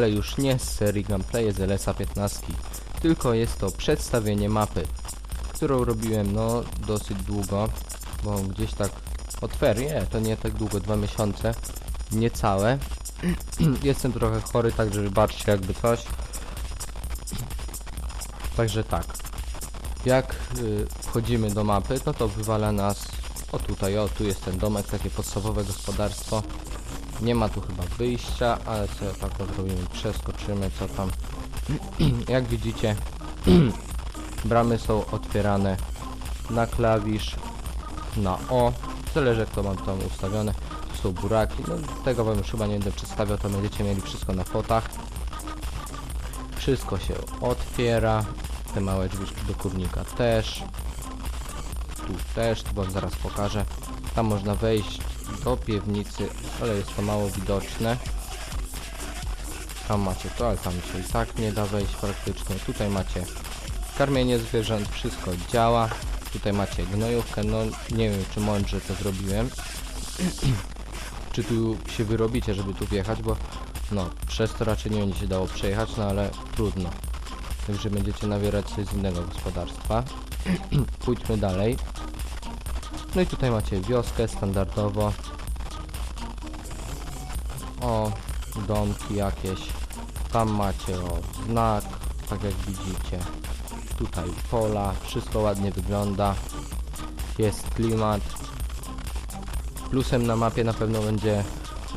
ale już nie z serii gameplay z LSA 15, tylko jest to przedstawienie mapy, którą robiłem no dosyć długo, bo gdzieś tak od ferie, to nie tak długo, dwa miesiące, niecałe. Jestem trochę chory, także wybaczcie jakby coś. Także tak. Jak y, wchodzimy do mapy, no to wywala nas o tutaj, o tu jest ten domek, takie podstawowe gospodarstwo. Nie ma tu chyba wyjścia, ale sobie tak o zrobimy, przeskoczymy, co tam. Jak widzicie, bramy są otwierane na klawisz, na O, zależy jak to mam tam ustawione. Tu są buraki, no tego wam już chyba nie będę przedstawiał, to będziecie mieli wszystko na fotach. Wszystko się otwiera, te małe drzwiczki do kurnika też. Tu też, tu wam zaraz pokażę. Tam można wejść do piwnicy, ale jest to mało widoczne. Tam macie to, ale tam się i tak nie da wejść praktycznie. Tutaj macie karmienie zwierząt, wszystko działa. Tutaj macie gnojówkę, no nie wiem czy mądrze to zrobiłem. czy tu się wyrobicie, żeby tu wjechać, bo no przez to raczej nie będzie się dało przejechać, no ale trudno. Także będziecie nawierać się z innego gospodarstwa. Pójdźmy dalej. No i tutaj macie wioskę standardowo. O, domki jakieś. Tam macie o znak, tak jak widzicie. Tutaj pola, wszystko ładnie wygląda. Jest klimat. Plusem na mapie na pewno będzie,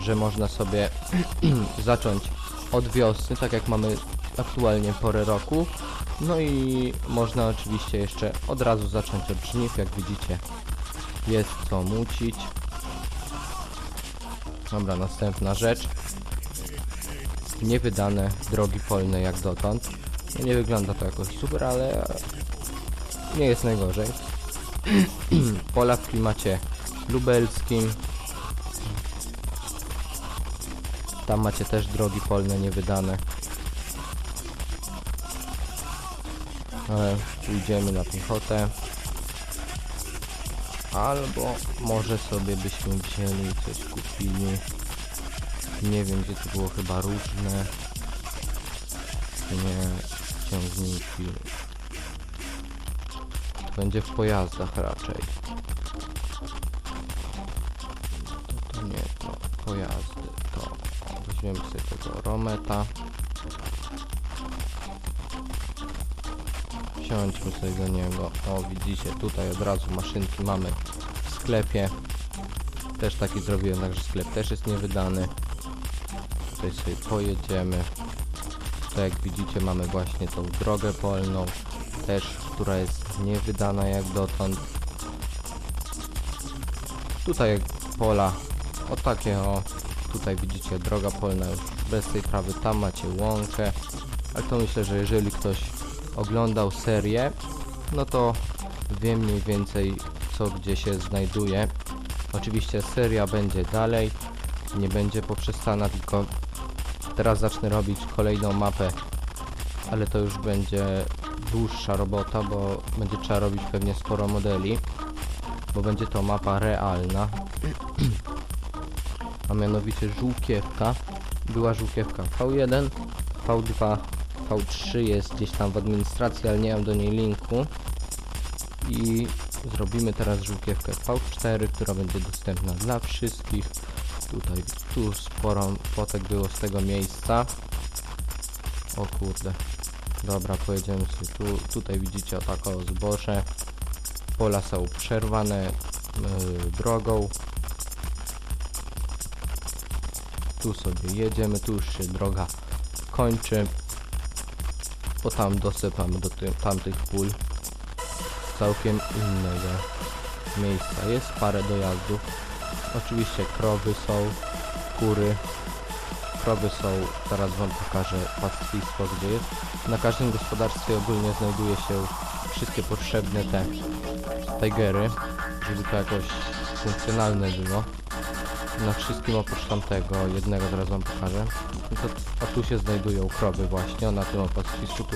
że można sobie zacząć od wiosny, tak jak mamy aktualnie porę roku. No i można oczywiście jeszcze od razu zacząć od żniw, jak widzicie. Jest co mucić. Dobra, następna rzecz. Niewydane drogi polne jak dotąd. No nie wygląda to jakoś super, ale nie jest najgorzej. Pola w klimacie lubelskim. Tam macie też drogi polne niewydane. Ale pójdziemy na piechotę. Albo może sobie byśmy wzięli coś kupili. Nie wiem gdzie to było chyba różne. Nie, ciągniki. Będzie w pojazdach raczej. To, to nie, to pojazdy. To weźmiemy sobie tego Rometa. Wsiądźmy sobie do niego. O, widzicie, tutaj od razu maszynki mamy w sklepie. Też taki zrobiłem, także sklep też jest niewydany. Tutaj sobie pojedziemy. To jak widzicie mamy właśnie tą drogę polną, też, która jest niewydana jak dotąd. Tutaj pola, o takie o, tutaj widzicie droga polna już bez tej trawy, tam macie łąkę, ale to myślę, że jeżeli ktoś oglądał serię, no to wie mniej więcej co gdzie się znajduje. Oczywiście seria będzie dalej, nie będzie poprzestana, tylko teraz zacznę robić kolejną mapę, ale to już będzie dłuższa robota, bo będzie trzeba robić pewnie sporo modeli, bo będzie to mapa realna, a mianowicie żółkiewka. Była żółkiewka V1, V2, V3 jest gdzieś tam w administracji, ale nie mam do niej linku. I zrobimy teraz żółkiewkę V4, która będzie dostępna dla wszystkich. Tutaj, tu sporo fotek było z tego miejsca. O kurde. Dobra, pojedziemy sobie tu. Tutaj widzicie o tako zboże. Pola są przerwane yy, drogą. Tu sobie jedziemy, tu już się droga kończy. Bo tam dosypamy do ty tamtych pól całkiem innego miejsca. Jest parę dojazdów. Oczywiście krowy są, kury. Krowy są, zaraz wam pokażę pastwistwo gdzie jest. Na każdym gospodarstwie ogólnie znajduje się wszystkie potrzebne te tigery, żeby to jakoś funkcjonalne było. Na wszystkim oprócz tamtego jednego zaraz wam pokażę. No a tu się znajdują krowy właśnie, na tym opastwisku tu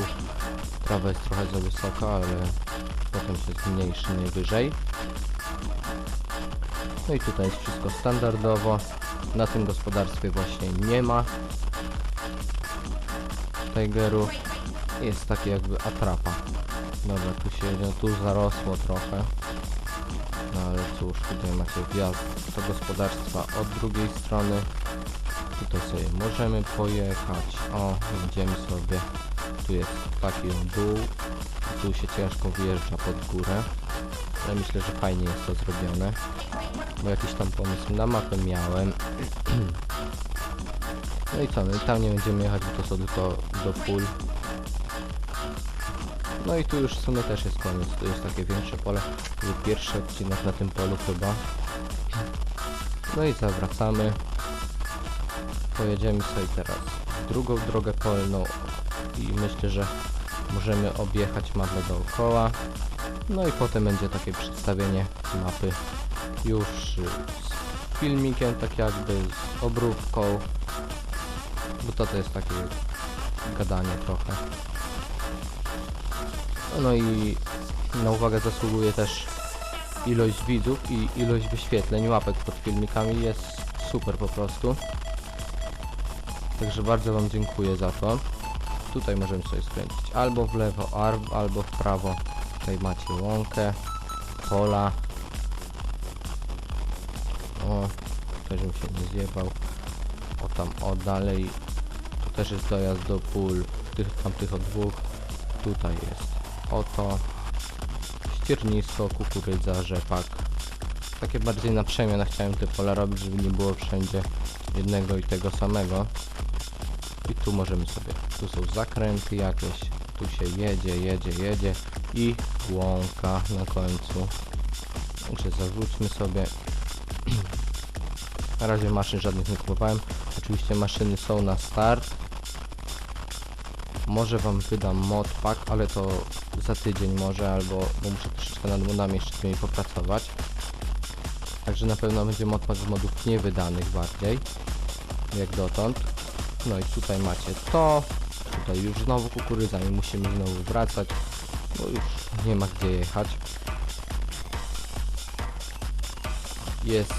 trawa jest trochę za wysoka, ale potem się zmniejszy najwyżej. No i tutaj jest wszystko standardowo. Na tym gospodarstwie właśnie nie ma Tigerów jest takie jakby atrapa. Dobra, tu się jedzie, tu zarosło trochę. No ale cóż, tutaj macie wjazd do gospodarstwa od drugiej strony. Tutaj sobie możemy pojechać. O, idziemy sobie. Tu jest taki dół. Tu się ciężko wjeżdża pod górę. Ale myślę, że fajnie jest to zrobione. Bo jakiś tam pomysł na mapę miałem. No i co, no tam nie będziemy jechać, bo to są tylko do pól. No i tu już w sumie też jest koniec. Tu jest takie większe pole. To był pierwszy odcinek na tym polu chyba. No i zawracamy. Pojedziemy sobie teraz drugą drogę polną i myślę, że możemy objechać mapę dookoła. No i potem będzie takie przedstawienie mapy już z filmikiem, tak jakby z obróbką. Bo to, to jest takie gadanie trochę. No i na uwagę zasługuje też ilość widzów i ilość wyświetleń, łapek pod filmikami jest super po prostu. Także bardzo Wam dziękuję za to. Tutaj możemy sobie skręcić albo w lewo, albo w prawo. Tutaj macie łąkę, pola. O, tutaj żebym się nie zjebał. O tam, o dalej. Tu też jest dojazd do pól, tych tamtych od dwóch. Tutaj jest oto ściernisko, kukurydza, rzepak. Takie bardziej na przemian chciałem te pola robić, żeby nie było wszędzie jednego i tego samego. I tu możemy sobie, tu są zakręty jakieś, tu się jedzie, jedzie, jedzie i łąka na końcu. Także zawróćmy sobie. Na razie maszyn żadnych nie kupowałem. Oczywiście maszyny są na start. Może wam wydam modpack, ale to za tydzień może, albo bo muszę troszeczkę nad modami jeszcze nimi popracować. Także na pewno będzie modpack z modów niewydanych bardziej, jak dotąd. No i tutaj macie to. Tutaj już znowu kukurydza, nie musimy znowu wracać, bo już nie ma gdzie jechać. Jest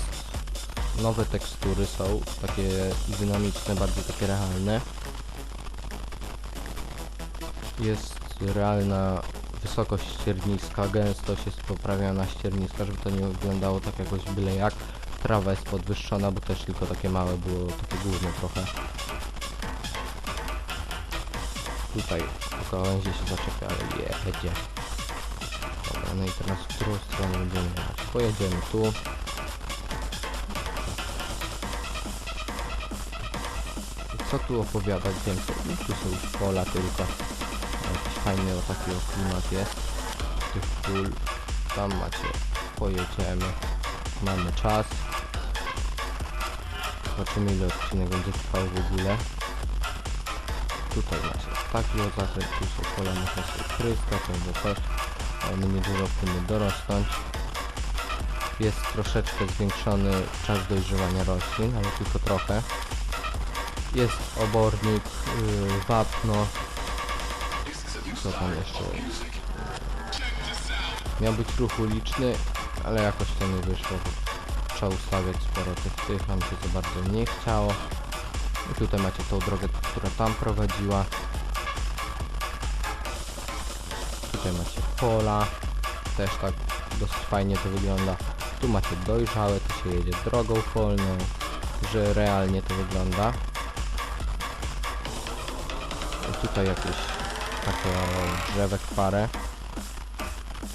nowe tekstury są, takie dynamiczne, bardziej takie realne. Jest realna wysokość ścierniska, gęstość jest poprawiana ścierniska, żeby to nie wyglądało tak jakoś byle jak. Trawa jest podwyższona, bo też tylko takie małe było, takie gówno trochę. Tutaj po gałęzi się zaczepia, ale jedzie. Dobra, no i teraz w którą stronę będziemy jechać? Pojedziemy tu. Co tu opowiadać więcej? No, tu są pola tylko. Jakiś fajny taki o klimat jest. Tych pól. Tam macie. Pojedziemy. Mamy czas. Zobaczymy ile odcinek będzie trwał w ogóle. Tutaj macie taki o zakręt, tu są pola, można sobie pryskać albo coś. Ale my niedługo powinny dorosnąć. Jest troszeczkę zwiększony czas dojrzewania roślin, ale tylko trochę. Jest obornik, yy, wapno. Co tam jeszcze? Yy, miał być ruch uliczny, ale jakoś to nie wyszło. Trzeba ustawiać sporo tych tych, nam się to bardzo nie chciało. I tutaj macie tą drogę, która tam prowadziła. Tutaj macie pola. Też tak dosyć fajnie to wygląda. Tu macie dojrzałe, tu się jedzie drogą polną, że realnie to wygląda. I tutaj jakieś takie drzewek parę.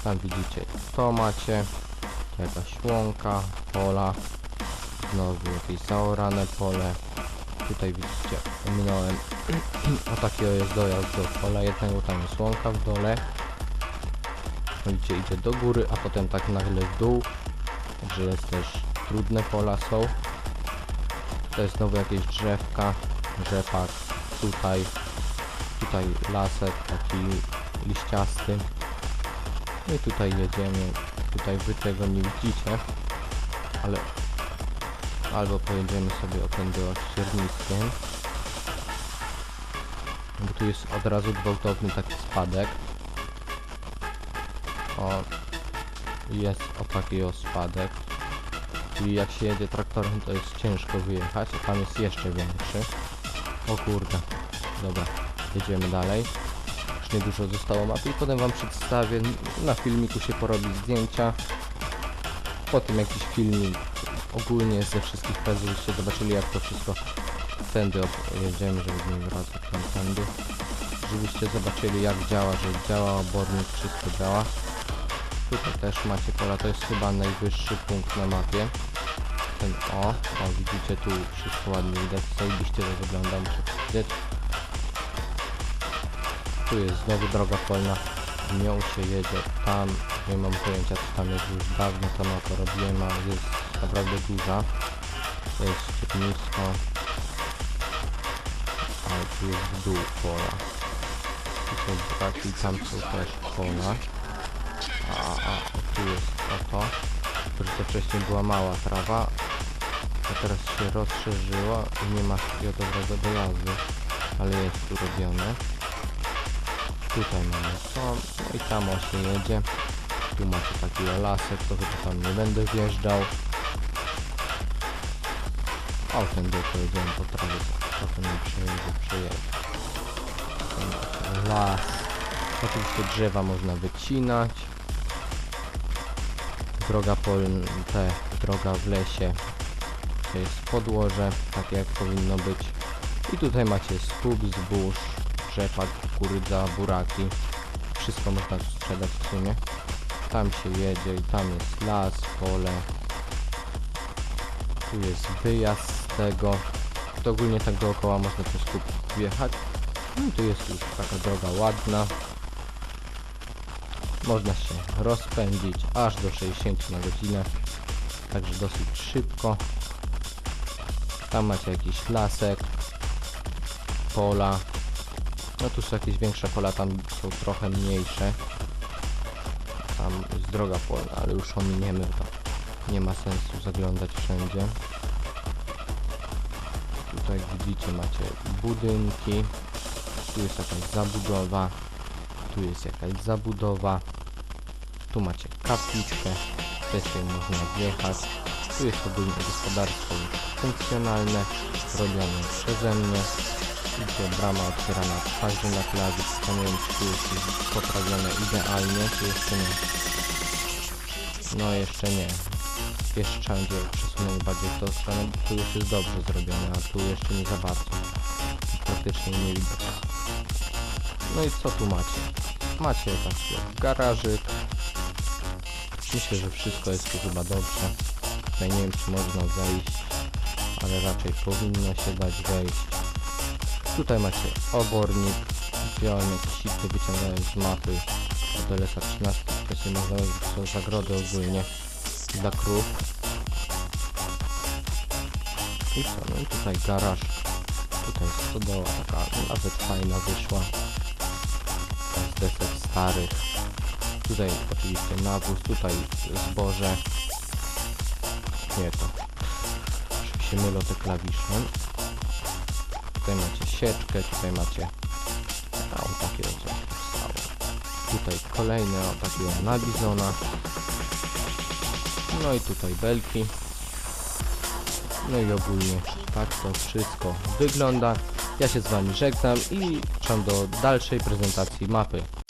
Tam widzicie, to macie. Jakaś łąka, pola. Znowu jakieś zaorane pole. Tutaj widzicie, minąłem. o takiego jest dojazd do pola jednego, tam jest łąka w dole. Widzicie, idzie do góry, a potem tak nagle w dół. Także jest też trudne pola są. To jest znowu jakieś drzewka, rzepak. Tutaj, tutaj lasek taki liściasty. No i tutaj jedziemy. Tutaj wy tego nie widzicie, ale albo pojedziemy sobie otędy ścierniskiem. Bo tu jest od razu gwałtowny taki spadek. O, jest o taki o spadek. I jak się jedzie traktorem to jest ciężko wyjechać, a tam jest jeszcze większy. O kurde, dobra. jedziemy dalej. Już niedużo zostało mapy i potem wam przedstawię. Na filmiku się porobi zdjęcia. Potem jakiś filmik ogólnie ze wszystkich faz, żebyście zobaczyli jak to wszystko tędy op- jedziemy, żeby nie wracać tam tędy. Żebyście zobaczyli jak działa, że działa obornik, wszystko działa. Tutaj też macie pola, to jest chyba najwyższy punkt na mapie. Ten o, o widzicie tu wszystko ładnie widać, zajebiście to wygląda, muszę powiedzieć. Tu jest znowu droga polna, nią się jedzie, tam nie mam pojęcia co tam jest, już dawno to mapę robiłem, a jest naprawdę duża. To jest szczyt nisko. A tu jest dół pola. Tu są braki, tam są też pola. A, a, tu jest oto. Tylko, to wcześniej była mała trawa, a teraz się rozszerzyła i nie ma takiego dobrego dojazdu, ale jest tu robione. Tutaj mamy to, no i tam o się jedzie. Tu macie taki lasek, to chyba tam nie będę wjeżdżał. Autem do pojedziemy po trawie, potem nie przejedzie, przejedzie. Ten Las. Oczywiście drzewa można wycinać. Droga pol... te, droga w lesie. To jest podłoże, takie jak powinno być. I tutaj macie słup, zbóż, rzepak, kukurydza, buraki. Wszystko można sprzedać w sumie. Tam się jedzie i tam jest las, pole. Tu jest wyjazd z tego. To ogólnie tak dookoła można przez skup wjechać. No i tu jest już taka droga ładna. Można się rozpędzić aż do 60 na godzinę. Także dosyć szybko. Tam macie jakiś lasek, pola. No tu są jakieś większe pola, tam są trochę mniejsze. Tam jest droga polna, ale już ominiemy to. Nie ma sensu zaglądać wszędzie. Tutaj widzicie macie budynki. Tu jest jakaś zabudowa. Tu jest jakaś zabudowa. Tu macie kapliczkę. Też jej można wjechać. Tu jest ogólnie gospodarstwo funkcjonalne, robione przeze mnie. Widzicie, brama otwierana także na klawisz. Czy tu jest poprawione idealnie, czy jeszcze nie. No jeszcze nie. Jeszcze trzeba będzie przesunąć bardziej w tą stronę, bo tu już jest dobrze zrobione, a tu jeszcze nie za bardzo. Praktycznie nie widać. No i co tu macie? Macie taki garażyk. Myślę, że wszystko jest tu chyba dobrze. Tutaj nie wiem, czy można wejść, ale raczej powinno się dać wejść. Tutaj macie obornik, jakieś sity wyciągają z mapy od LSA 13, to się nazywa, są zagrody ogólnie dla krów. I co, no i tutaj garaż, tutaj stodoła taka nawet fajna wyszła, z desek starych. Tutaj oczywiście nawóz, tutaj zboże. Nie to. Już się mylą te klawisze. Tutaj macie sieczkę, tutaj macie a, o takiego coś powstało. Tutaj kolejne o takiego na. No i tutaj belki. No i ogólnie tak to wszystko wygląda. Ja się z wami żegnam i czekam do dalszej prezentacji mapy.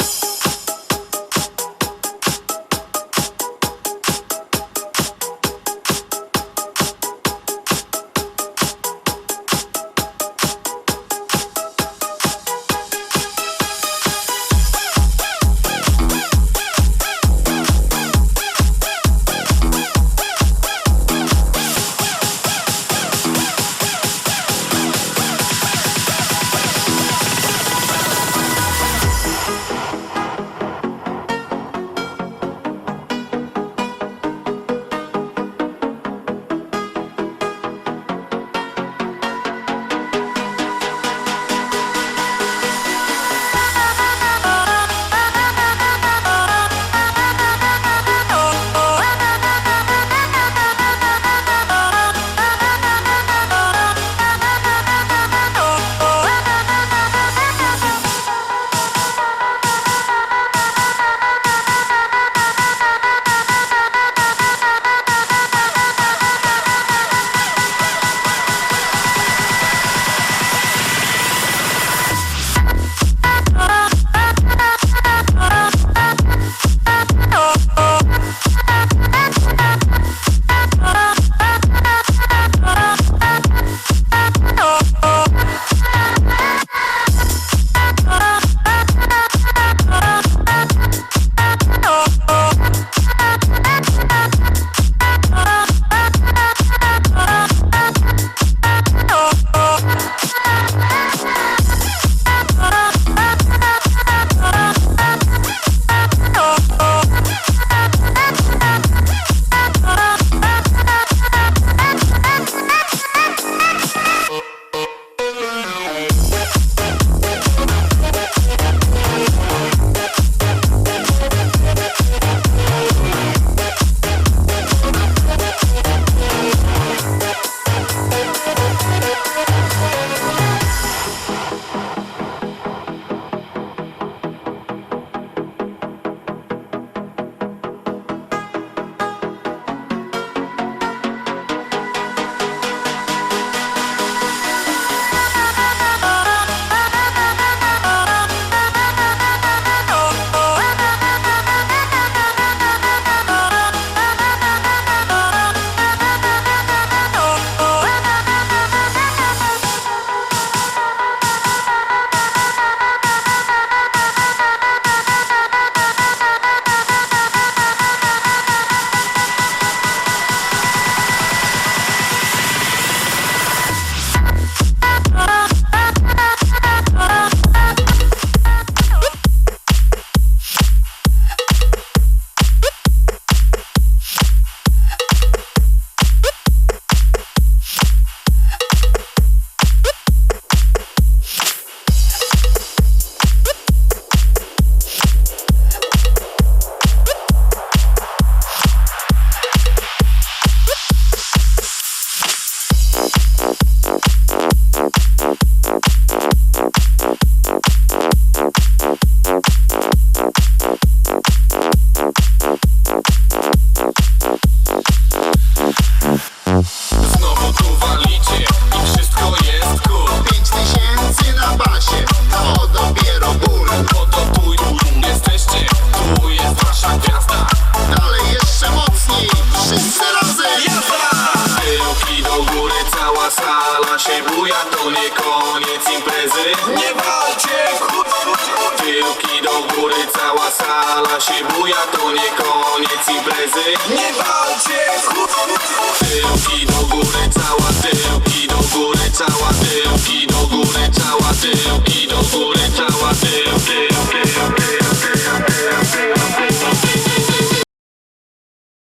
Się buja, to nie koniec imprezy. Nie walcie, Tyłki do góry,